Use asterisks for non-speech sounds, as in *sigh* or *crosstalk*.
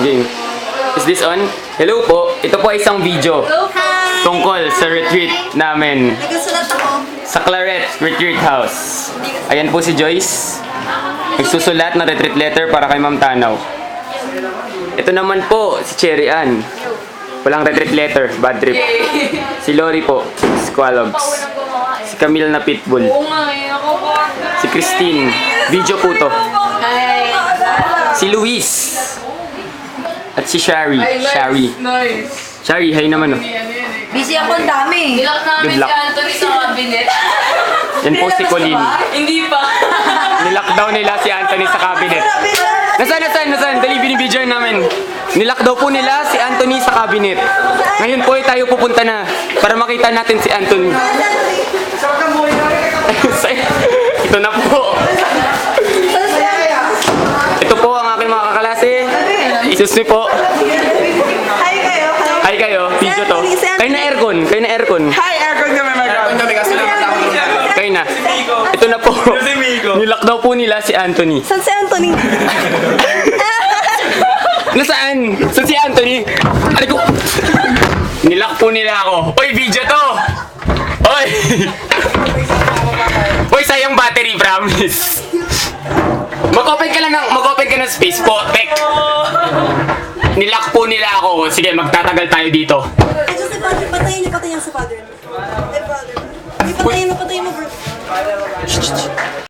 Okay. Is this on? Hello po. Ito po ay isang video Hi! tungkol sa retreat namin ako. sa Claret Retreat House. Ayan po si Joyce. Nagsusulat ng retreat letter para kay Ma'am Tanaw. Ito naman po si Cherry Ann. Walang retreat letter, bad trip. Si Lori po, Squalogs. Si Camille na Pitbull. Eh. Si Christine, video po to. Si Luis. At si Shari. Shari. Nice. Shari, hay naman oh. Yan eh. Busy ako ang dami. Nilak namin Good si luck. Anthony sa cabinet. *laughs* Yan po si Colleen. Hindi pa. *laughs* Nilockdown nila si Anthony sa cabinet. Nasaan, nasaan, nasaan? Dali, binibidyo namin. Nilock daw po nila si Anthony sa cabinet. Ngayon po ay tayo pupunta na para makita natin si Anthony. *laughs* Ito na po. Ito po ang aking mga kakalase. Isus me po. Hi kayo. Hi kayo, video to. Kayo na aircon, kayo na aircon. Hi, aircon kami, my God. kami kasi lang ako Kayo na. Ito na po. Si Miko. Nilock daw po nila si Anthony. San si Anthony? *laughs* Nasaan? Saan si Anthony? Ano ko? Nilock po nila ako. Oy, video to! Oy! *laughs* Oy, sayang battery, promise. Mag-open ka lang ng, mag-open ka ng space po, Tek. Nilock po nila ako. Sige, magtatagal tayo dito. Ito si father. Patayin niyo, patayin niyo si father. Eh. Ay, patayin mo, patayin mo, bro.